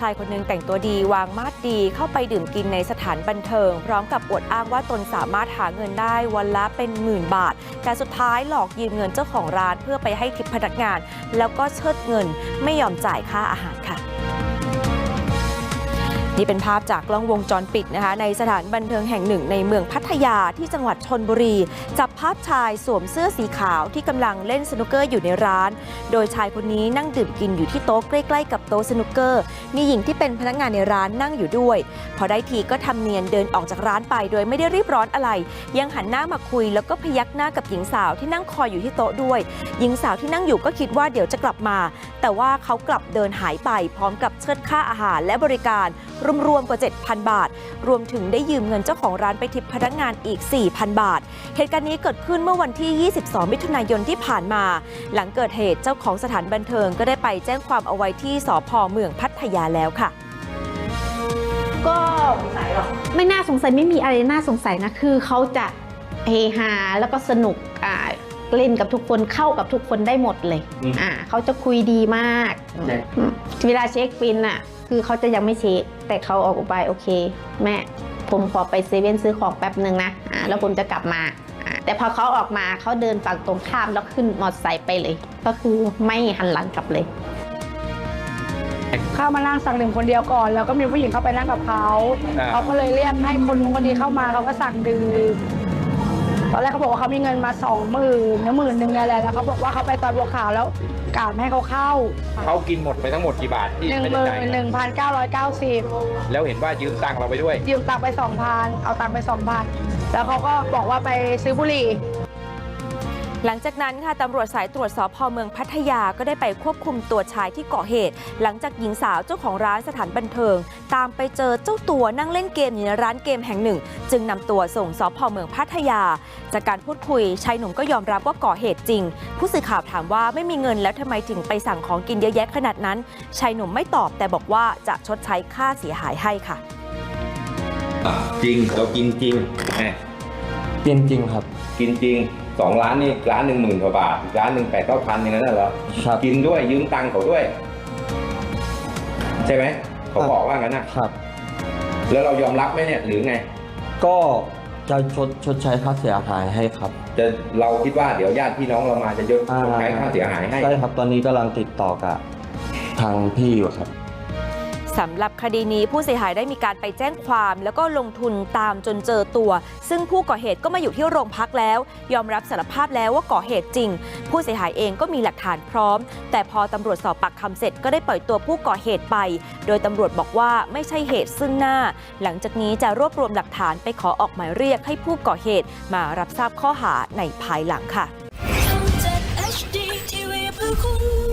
ชายคนหนึ่งแต่งตัวดีวางมาดดีเข้าไปดื่มกินในสถานบันเทิง พร้อมกับอวดอ้างว่าตนสามารถหาเงินได้วันละเป็นหมื่นบาท แต่สุดท้ายหลอกยืมเงินเจ้าของร้านเพื่อไปให้ทิปพนักงาน แล้วก็เชิดเงินไม่ยอมจ่ายค่าอาหารค่ะ นี่เป็นภาพจากกล้องวงจรปิดนะคะในสถานบันเทิงแห่งหนึ่งในเมืองพัทยาที่จังหวัดชนบุรี จับภาพชายสวมเสื้อสีขาวที่กำลังเล่นสนุกเกอร์อยู่ในร้าน โดยชายคนนี้นั่งดื่มกินอยู่ที่โต๊ะใกล้ๆกับโต๊ะสนุกเกอร์ มีหญิงที่เป็นพนักงานในร้านนั่งอยู่ด้วย พอได้ทีก็ทำเนียนเดินออกจากร้านไป โดยไม่ได้รีบร้อนอะไร ยังหันหน้ามาคุย แล้วก็พยักหน้ากับหญิงสาวที่นั่งคอยอยู่ที่โต๊ะด้วย หญิงสาวที่นั่งอยู่ก็คิดว่าเดี๋ยวจะกลับมา แต่ว่าเขากลับเดินหายไปพร้อมกับเชิดค่าอาหารและบริการ รวมๆกว่า 7,000 บาท รวมถึงได้ยืมเงินเจ้าของร้านไปทิปพนักงานอีก 4,000 บาท เหตุการณ์นี้เกิดขึ้นเมื่อวันที่ 22 มิถุนายนที่ผ่านมา หลังเกิดเหตุเจ้าของสถานบันเทิงก็ได้ไปแจ้งความเอาไว้ที่สพเมืองพัทยาแล้วค่ะก็สงสัยหรอไม่น่าสงสัยไม่มีอะไรน่าสงสัยนะคือเขาจะเฮฮาแล้วก็สนุกอ่า เล่นกับทุกคนเข้ากับทุกคนได้หมดเลย อืม อ่าเขาจะคุยดีมากใช่อืมเวลาเช็คบินอะ คือเขาจะยังไม่เช็คแต่เขาออกอุบายโอเค แม่ผมขอไปเซเว่นซื้อของแป๊บหนึ่งนะอ่าแล้วผมจะกลับมาอ่าแต่พอเขาออกมาเขาเดินฝั่งตรงข้ามแล้วขึ้นมอเตอร์ไซค์ไปเลย ก็คือไม่หันหลังกลับเลย เข้ามานั่งสั่งดื่มคนเดียวก่อน แล้วก็มีผู้หญิงเข้าไปนั่งกับเขาอ่า เขาก็เลยเรียกให้คนนู้นคนนี้เข้ามาเขาก็สั่งดื่ม ตอนแรกเขาบอกว่าเขามีเงินมาสองหมื่นหรือหมื่นหนึ่งเนี่ยแหละแล้วเขาบอกว่าเขาไปตอนบัวขาวแล้วกาดไม่ให้เขาเข้าเขากินหมดไปทั้งหมดกี่บาทที่หนึ่งไม่หได้มื่จ่ายนหนึ่งพันเก้าร้อยเก้าสิบแล้วเห็นว่ายืมตังค์เราไปด้วยยืมตังค์ไปสองพันเอาตังค์ไปสองพันแล้วเขาก็บอกว่าไปซื้อบุหรี่ หลังจากนั้นค่ะตำรวจสายตรวจสอบพเมืองพัทยาก็ได้ไปควบคุมตัวชายที่ก่อเหตุ หลังจากหญิงสาวเจ้าของร้านสถานบันเทิง ตามไปเจอเจ้าตัวนั่งเล่นเกมอยู่ในร้านเกมแห่งหนึ่ง จึงนำตัวส่งสพเมืองพัทยา จากการพูดคุยชายหนุ่มก็ยอมรับว่าก่อเหตุจริง ผู้สื่อข่าวถามว่าไม่มีเงินแล้วทำไมถึงไปสั่งของกินเยอะแยะขนาดนั้นชายหนุ่มไม่ตอบแต่บอกว่าจะชดใช้ค่าเสียหายให้ค่ะ จริงเรากินจริงแหมกินจริงครับ กินจริงสองร้านนี่ร้านหนึ่งหมื่นกว่าบาทอีกร้านหนึ่งแปดเก้าพันอย่างนั้นน่ะเหรอครับ กินด้วยยืมตังค์เขาด้วย ใช่ไหมเขาครับบอกว่างั้นนะครับ แล้วเรายอมรับไหมเนี่ยหรือไง ก็จะชดชดใช้ค่าเสียหายให้ครับ จะเราคิดว่าเดี๋ยวญาติพี่น้องเรามาจะยกชดใช้ค่าเสียหายให้ ใช่ครับตอนนี้กำลังติดต่อกับทางพี่อยู่ครับ สำหรับคดีนี้ผู้เสียหายได้มีการไปแจ้งความ แล้วก็ลงทุนตามจนเจอตัว ซึ่งผู้ก่อเหตุก็มาอยู่ที่โรงพักแล้ว ยอมรับสารภาพแล้วว่าก่อเหตุจริง ผู้เสียหายเองก็มีหลักฐานพร้อม แต่พอตำรวจสอบปากคำเสร็จก็ได้ปล่อยตัวผู้ก่อเหตุไป โดยตำรวจบอกว่าไม่ใช่เหตุซึ่งหน้า หลังจากนี้จะรวบรวมหลักฐานไปขอออกหมายเรียกให้ผู้ก่อเหตุมารับทราบข้อหาในภายหลังค่ะ HD TV เพื่อคุณ